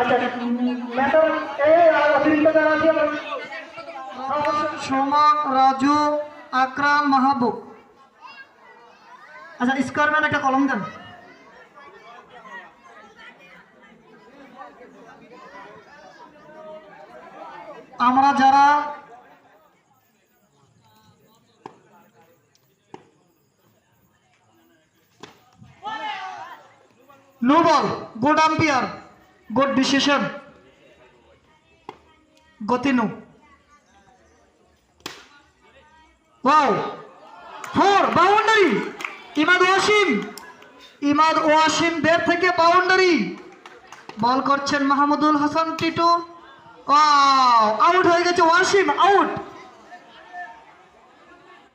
আচ্ছা ম্যাডাম এই অতিরিক্ত যারা আছে আমার রাজু আকরাম মাহবুব। আচ্ছা একটা কলম দেন। আমরা যারা no ball good umpire. Good decision গতি no wow four boundary Imad Wasim Imad Wasim দের থেকে বাউন্ডারি বল করছেন মাহমুদুল হাসান টিটু। আউট হয়ে গেছে ওয়াসিম আউট